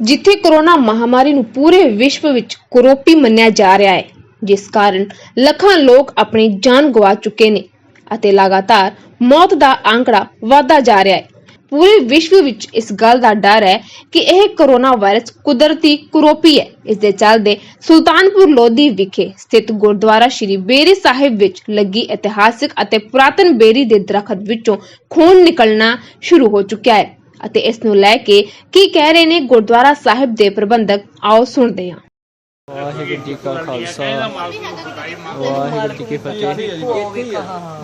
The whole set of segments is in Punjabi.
ਜਿੱਥੇ ਕੋਰੋਨਾ ਮਹਾਮਾਰੀ ਨੂੰ ਪੂਰੇ ਵਿਸ਼ਵ ਵਿੱਚ ਕਰੋਪੀ ਮੰਨਿਆ ਜਾ ਰਿਹਾ ਹੈ, ਜਿਸ ਕਾਰਨ ਲੱਖਾਂ ਲੋਕ ਆਪਣੀ ਜਾਨ ਗਵਾ ਚੁੱਕੇ ਨੇ ਅਤੇ ਲਗਾਤਾਰ ਮੌਤ ਦਾ ਆંકੜਾ ਵਧਦਾ ਜਾ ਰਿਹਾ ਹੈ। ਪੂਰੇ ਵਿਸ਼ਵ ਵਿੱਚ ਇਸ ਗੱਲ ਦਾ ਡਰ ਹੈ ਕਿ ਇਹ ਕੋਰੋਨਾ ਵਾਇਰਸ ਕੁਦਰਤੀ ਕਰੋਪੀ ਹੈ। ਇਸ ਦੇ ਚੱਲਦੇ ਸੁਲਤਾਨਪੁਰ ਲੋਧੀ ਵਿਖੇ ਸਥਿਤ ਗੁਰਦੁਆਰਾ ਸ਼੍ਰੀ ਬੇਰੀ ਸਾਹਿਬ ਵਿੱਚ ਲੱਗੀ ਇਤਿਹਾਸਿਕ ਅਤੇ ਪੁਰਾਤਨ ਬੇਰੀ ਦੇ ਦਰਖਤ ਵਿੱਚੋਂ ਖੂਨ ਨਿਕਲਣਾ ਸ਼ੁਰੂ ਹੋ ਚੁੱਕਿਆ ਹੈ। ਅਤੇ ਇਸ ਨੂੰ ਲੈ ਕੇ ਕੀ ਕਹਿ ਰਹੇ ਨੇ ਗੁਰਦੁਆਰਾ ਸਾਹਿਬ ਦੇ ਪ੍ਰਬੰਧਕ? ਆਓ ਸੁਣਦੇ ਹਾਂ। ਵਾਹਿਗੁਰੂ ਜੀ ਕਾ ਖਾਲਸਾ। ਵਾਹਿਗੁਰੂ ਜੀ ਕੀ ਫਤਿਹ।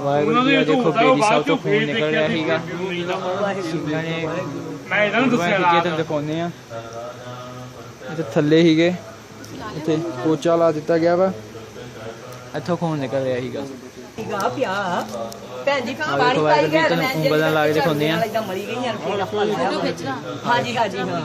ਵਾਹਿਗੁਰੂ ਜੀ ਦਾ ਦੇਖੋ ਬੇਦੀ ਸਾਹਿਬ ਤੋਂ ਖੂਨ ਨਿਕਲ ਰਿਹਾ ਸੀਗਾ। ਸਿੰਘਾਂ ਨੇ ਮੈਂ ਇਹਨਾਂ ਨੂੰ ਦੱਸਿਆ ਕਿ ਤੁਹਾਨੂੰ ਦਿਖਾਉਂਦੇ ਆ ਇੱਥੇ ਥੱਲੇ ਸੀਗੇ। ਇੱਥੇ ਪੋਚਾ ਲਾ ਦਿੱਤਾ ਗਿਆ ਵਾ। ਇੱਥੋਂ ਖੂਨ ਨਿਕਲ ਰਿਹਾ ਸੀਗਾ। ਗਾ ਪਿਆ। ਭੈਣ ਜੀ ਪਾਣੀ ਪਾਈ ਗਿਆ ਤੁਹਾਨੂੰ ਉਂਗਲਾਂ ਲਾ ਕੇ ਦਿਖਾਉਂਦੇ ਆ। ਇਦਾਂ ਮਰੀ ਗਈਆਂ ਫੇਰ ਆਪਾਂ ਲਿਆ ਹਾਂਜੀ ਹਾਂਜੀ ਹਾਂ।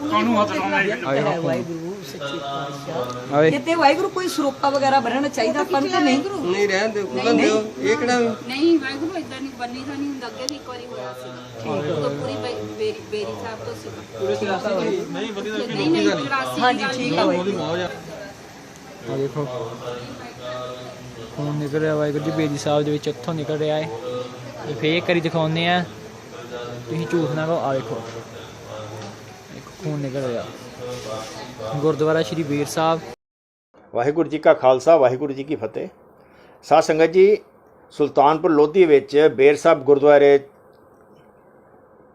ਕਾਨੂੰ ਹੱਥ ਲਾਉਣਾ ਖੂਨ ਵਾਹਿਗੁਰੂ ਸੱਚੀ ਪਾਤਸ਼ਾਹ। ਇੱਥੇ ਵਾਹਿਗੁਰੂ ਕੋਈ ਸਰੋਪਾ ਵਗੈਰਾ ਬਣਨਾ ਚਾਹੀਦਾ ਆਪਾਂ ਨੂੰ ਕਿ ਨਹੀਂ। ਨਹੀਂ ਰਹਿਣ ਦਿਓ ਖੁੱਲਣ ਦਿਓ। ਇਹ ਕਿਹੜਾ ਨਹੀਂ ਵਾਹਿਗੁਰੂ ਇਦਾਂ ਨਹੀਂ ਬੰਨੀ ਤਾਂ ਨਹੀਂ ਹੁੰਦਾ ਅੱਗੇ ਵੀ ਇੱਕ ਵਾਰੀ ਹੋਇਆ ਸੀ। ਉਹ ਤਾਂ ਪੂਰੀ ਬੇਰੀ ਬੇਰੀ ਸਾਹਿਬ ਤੋਂ ਸੀ ਨਹੀਂ ਵਧੀਆ ਨਹੀਂ ਨਹੀਂ 84 ਹਾਂਜੀ ਠੀਕ ਆ ਵਾਹਿਗੁਰੂ। ਆਹ ਦੇਖੋ। ਖੂਨ ਨਿਕਲ ਰਿਹਾ ਵਾਹਿਗੁਰੂ ਜੀ ਬੇਦੀ ਸਾਹਿਬ ਦੇ ਵਿੱਚ ਇੱਥੋਂ ਨਿਕਲ ਰਿਹਾ ਹੈ। ਤੇ ਫੇਰ ਇੱਕ ਦਿਖਾਉਂਦੇ ਆ ਤੁਸੀਂ ਝੂਠ ਨਾ ਕਹੋ ਆ ਦੇਖੋ ਇੱਕ ਖੂਨ ਨਿਕਲ ਰਿਹਾ ਗੁਰਦੁਆਰਾ ਸ਼੍ਰੀ ਬੀਰ ਸਾਹਿਬ। ਵਾਹਿਗੁਰੂ ਜੀ ਕਾ ਖਾਲਸਾ, ਵਾਹਿਗੁਰੂ ਜੀ ਕੀ ਫਤਿਹ। ਸਾਧ ਸੰਗਤ ਜੀ, ਸੁਲਤਾਨਪੁਰ ਲੋਧੀ ਵਿੱਚ ਬੇਰ ਸਾਹਿਬ ਗੁਰਦੁਆਰੇ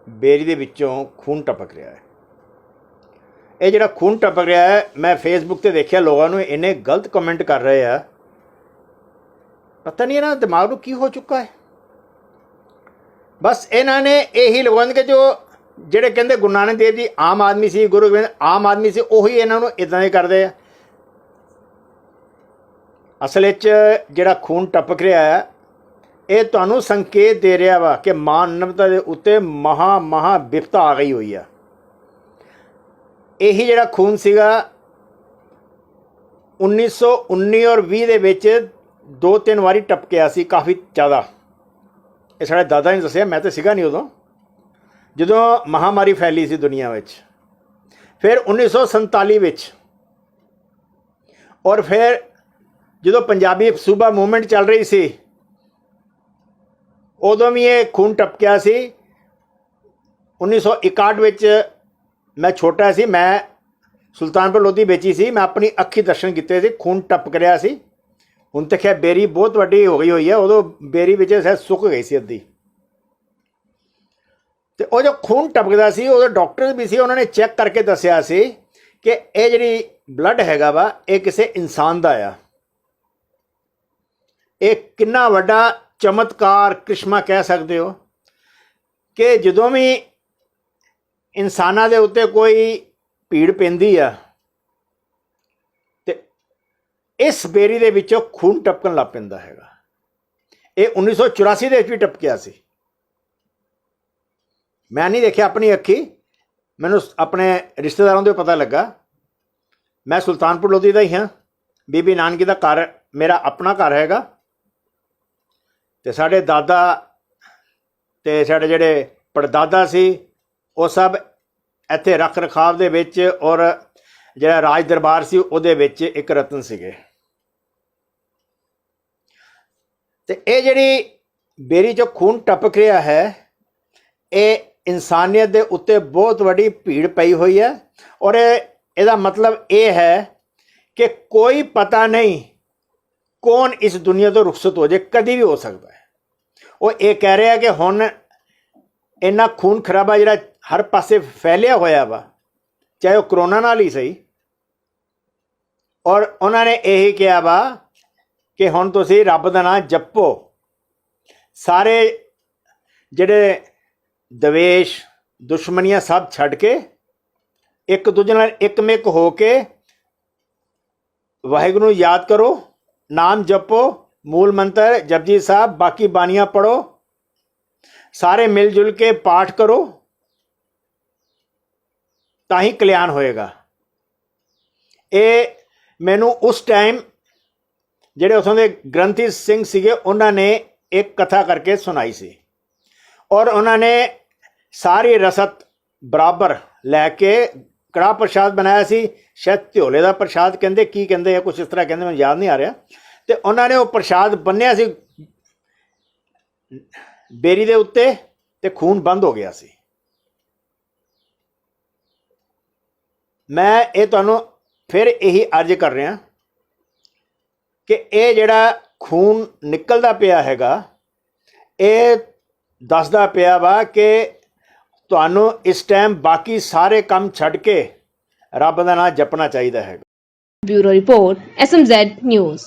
ਬੇਰੀ ਦੇ ਵਿੱਚੋਂ ਖੂਨ ਟਪਕ ਰਿਹਾ ਹੈ। ਇਹ ਜਿਹੜਾ ਖੂਨ ਟਪਕ ਰਿਹਾ ਹੈ, ਮੈਂ ਫੇਸਬੁੱਕ ਤੇ ਦੇਖਿਆ, ਲੋਕਾਂ ਨੂੰ ਇੰਨੇ ਗਲਤ ਕਮੈਂਟ ਕਰ ਰਹੇ ਆ। ਪਤਾ ਨਹੀਂ ਇਹਨਾਂ ਦੇ ਦਿਮਾਗ ਨੂੰ ਕੀ ਹੋ ਚੁੱਕਾ ਹੈ। ਬਸ ਇਹਨਾਂ ਨੇ ਇਹੀ ਲੋਕਾਂ ਕਿ ਜੋ ਜਿਹੜੇ ਕਹਿੰਦੇ ਗੁਰੂ ਨਾਨਕ ਦੇਵ ਜੀ ਆਮ ਆਦਮੀ ਸੀ, ਗੁਰੂ ਗੋਬਿੰਦ ਆਮ ਆਦਮੀ ਸੀ, ਉਹੀ ਇਹਨਾਂ ਨੂੰ ਇਦਾਂ ਦੇ ਕਰਦੇ ਆ। ਅਸਲ ਵਿੱਚ ਜਿਹੜਾ ਖੂਨ ਟਪਕ ਰਿਹਾ ਹੈ, ਇਹ ਤੁਹਾਨੂੰ ਸੰਕੇਤ ਦੇ ਰਿਹਾ ਵਾ ਕਿ ਮਾਨਵਤਾ ਦੇ ਉੱਤੇ ਮਹਾ ਮਹਾ ਵਿਪਤਾ ਆ ਗਈ ਹੋਈ ਆ। ਇਹੀ ਜਿਹੜਾ ਖੂਨ ਸੀਗਾ 1919 ਔਰ 20 ਦੇ ਵਿੱਚ ਦੋ ਤਿੰਨ ਵਾਰੀ ਟਪਕਿਆ ਸੀ ਕਾਫੀ ਜ਼ਿਆਦਾ। ਇਹ ਸਾਡੇ ਦਾਦਾ ਨੇ ਦੱਸਿਆ, ਮੈਂ ਤਾਂ ਸੀਗਾ ਨਹੀਂ ਉਦੋਂ। ਜਦੋਂ ਮਹਾਮਾਰੀ ਫੈਲੀ ਸੀ ਦੁਨੀਆ ਵਿੱਚ, ਫਿਰ 1947 ਵਿੱਚ ਔਰ ਫਿਰ ਜਦੋਂ ਪੰਜਾਬੀ ਸੂਬਾ ਮੂਵਮੈਂਟ ਚੱਲ ਰਹੀ ਸੀ, ਉਦੋਂ ਵੀ ਇਹ ਖੂਨ ਟਪਕਿਆ ਸੀ। 1961 ਵਿੱਚ ਮੈਂ ਛੋਟਾ ਸੀ, ਮੈਂ ਸੁਲਤਾਨਪੁਰ ਲੋਧੀ ਵੇਚੀ ਸੀ, ਮੈਂ ਆਪਣੀ ਅੱਖੀ ਦਰਸ਼ਨ ਕੀਤੇ ਸੀ, ਖੂਨ ਟਪਕ ਰਿਹਾ ਸੀ। ਹੁਣ ਤੱਕ ਇਹ ਬੇਰੀ ਬਹੁਤ ਵੱਡੀ ਹੋ ਗਈ ਹੋਈ ਹੈ, ਉਦੋਂ ਬੇਰੀ ਵਿੱਚ ਸਹਿ ਸੁੱਕ ਗਈ ਸੀ ਅੱਧੀ। ਤੇ ਉਹ ਜੋ ਖੂਨ ਟਪਕਦਾ ਸੀ, ਉਹਦੇ ਡਾਕਟਰ ਵੀ ਸੀ, ਉਹਨਾਂ ਨੇ ਚੈੱਕ ਕਰਕੇ ਦੱਸਿਆ ਸੀ ਕਿ ਇਹ ਜਿਹੜੀ ਬਲੱਡ ਹੈਗਾ ਵਾ, ਇਹ ਕਿਸੇ ਇਨਸਾਨ ਦਾ ਆ। ਇਹ ਕਿੰਨਾ ਵੱਡਾ ਚਮਤਕਾਰ ਕ੍ਰਿਸ਼ਮਾ ਕਹਿ ਸਕਦੇ ਹੋ ਕਿ ਜਦੋਂ ਵੀ ਇਨਸਾਨਾਂ ਦੇ ਉੱਤੇ ਕੋਈ ਭੀੜ ਪੈਂਦੀ ਆ ਤੇ ਇਸ ਬੇਰੀ ਦੇ ਵਿੱਚੋਂ ਖੂਨ ਟਪਕਣ ਲੱਗ ਪੈਂਦਾ ਹੈਗਾ। ਇਹ 1984 ਦੇ ਵਿੱਚ ਵੀ ਟਪਕਿਆ ਸੀ। ਮੈਂ ਨਹੀਂ ਦੇਖਿਆ ਆਪਣੀ ਅੱਖੀ। ਮੈਨੂੰ ਆਪਣੇ ਰਿਸ਼ਤੇਦਾਰਾਂ ਤੋਂ ਪਤਾ ਲੱਗਾ। ਮੈਂ ਸੁਲਤਾਨਪੁਰ ਲੋਧੀ ਦਾ ਹੀ ਹਾਂ। ਬੀਬੀ ਨਾਨਕੀ ਦਾ ਘਰ, ਮੇਰਾ ਆਪਣਾ ਘਰ ਹੈਗਾ। ਤੇ ਸਾਡੇ ਦਾਦਾ ਤੇ ਸਾਡੇ ਜਿਹੜੇ ਪੜਦਾਦਾ ਸੀ, ਉਹ ਸਭ ਇੱਥੇ ਰੱਖ ਰਖਾਵ ਦੇ ਵਿੱਚ ਔਰ ਜਿਹੜਾ ਰਾਜ ਦਰਬਾਰ ਸੀ, ਉਹਦੇ ਵਿੱਚ ਇੱਕ ਰਤਨ ਸੀਗੇ। ਤੇ ਇਹ ਜਿਹੜੀ ਬੇਰੀ ਚੋਂ ਖੂਨ ਟਪਕ ਰਿਹਾ ਹੈ, ਇਹ ਇਨਸਾਨੀਅਤ ਦੇ ਉੱਤੇ ਬਹੁਤ ਵੱਡੀ ਭੀੜ ਪਈ ਹੋਈ ਹੈ ਔਰ ਇਹ- ਇਹਦਾ ਮਤਲਬ ਇਹ ਹੈ ਕਿ ਕੋਈ ਪਤਾ ਨਹੀਂ ਕੌਣ ਇਸ ਦੁਨੀਆ ਤੋਂ ਰੁਖਸਤ ਹੋ ਜਾਏ ਕਦੀ ਵੀ ਹੋ ਸਕਦਾ ਹੈ। ਉਹ ਇਹ ਕਹਿ ਰਿਹਾ ਕਿ ਹੁਣ ਇੰਨਾ ਖੂਨ ਖਰਾਬਾ ਜਿਹੜਾ ਹਰ ਪਾਸੇ ਫੈਲਿਆ ਹੋਇਆ ਵਾ, ਚਾਹੇ ਉਹ ਕਰੋਨਾ ਨਾਲ ਹੀ ਸਹੀ, ਔਰ ਉਹਨਾਂ ਨੇ ਇਹੀ ਕਿਹਾ ਵਾ ਕਿ ਹੁਣ ਤੁਸੀਂ ਰੱਬ ਦਾ ਨਾਮ ਜਪੋ। ਸਾਰੇ ਜਿਹੜੇ ਦਵੇਸ਼, ਦੁਸ਼ਮਣੀਆਂ ਸਭ ਛੱਡ ਕੇ ਇੱਕ ਦੂਜੇ ਨਾਲ ਇੱਕਮਿਕ ਹੋ ਕੇ ਵਾਹਿਗੁਰੂ ਨੂੰ ਯਾਦ ਕਰੋ, ਨਾਮ ਜਪੋ, ਮੂਲ ਮੰਤਰ ਜਪਜੀ ਸਾਹਿਬ, ਬਾਕੀ ਬਾਣੀਆਂ ਪੜੋ ਸਾਰੇ ਮਿਲ ਜੁਲ ਕੇ ਪਾਠ ਕਰੋ, ਤਾਂ ਹੀ ਕਲਿਆਣ ਹੋਏਗਾ। ਇਹ ਮੈਨੂੰ ਉਸ ਟਾਈਮ ਜਿਹੜੇ ਉਥੋਂ ਦੇ ਗ੍ਰੰਥੀ ਸਿੰਘ ਸੀਗੇ, ਉਹਨਾਂ ਨੇ ਇੱਕ ਕਥਾ ਕਰਕੇ ਸੁਣਾਈ ਸੀ। ਔਰ ਉਹਨਾਂ ਨੇ ਸਾਰੀ ਰਸਤ ਬਰਾਬਰ ਲੈ ਕੇ ਕੜਾਹ ਪ੍ਰਸ਼ਾਦ ਬਣਾਇਆ ਸੀ। ਸ਼ਾਇਦ ਝੋਲੇ ਦਾ ਪ੍ਰਸ਼ਾਦ ਕਹਿੰਦੇ, ਕੀ ਕਹਿੰਦੇ ਆ ਕੁਝ ਇਸ ਤਰ੍ਹਾਂ ਕਹਿੰਦੇ, ਮੈਨੂੰ ਯਾਦ ਨਹੀਂ ਆ ਰਿਹਾ। ਤੇ ਉਹਨਾਂ ਨੇ ਉਹ ਪ੍ਰਸ਼ਾਦ ਬੰਨਿਆ ਸੀ। ਬੇਰੀ ਦੇ ਉੱਤੇ ਤੇ ਖੂਨ ਬੰਦ ਹੋ ਗਿਆ ਸੀ। ਮੈਂ ਇਹ ਤੁਹਾਨੂੰ ਫਿਰ ਇਹੀ ਅਰਜ਼ ਕਰ ਰਿਹਾ। ਕਿ ਇਹ ਜਿਹੜਾ ਖੂਨ ਨਿਕਲਦਾ ਪਿਆ ਹੈਗਾ, ਇਹ ਦੱਸਦਾ ਪਿਆ ਵਾ ਕਿ ਤੁਹਾਨੂੰ ਇਸ ਟਾਈਮ ਬਾਕੀ ਸਾਰੇ ਕੰਮ ਛੱਡ ਕੇ ਰੱਬ ਦਾ ਨਾਮ ਜਪਣਾ ਚਾਹੀਦਾ ਹੈ ਬਿਊਰੋ ਰਿਪੋਰਟ ਐਸਐਮਜ਼ੈਡ ਨਿਊਜ਼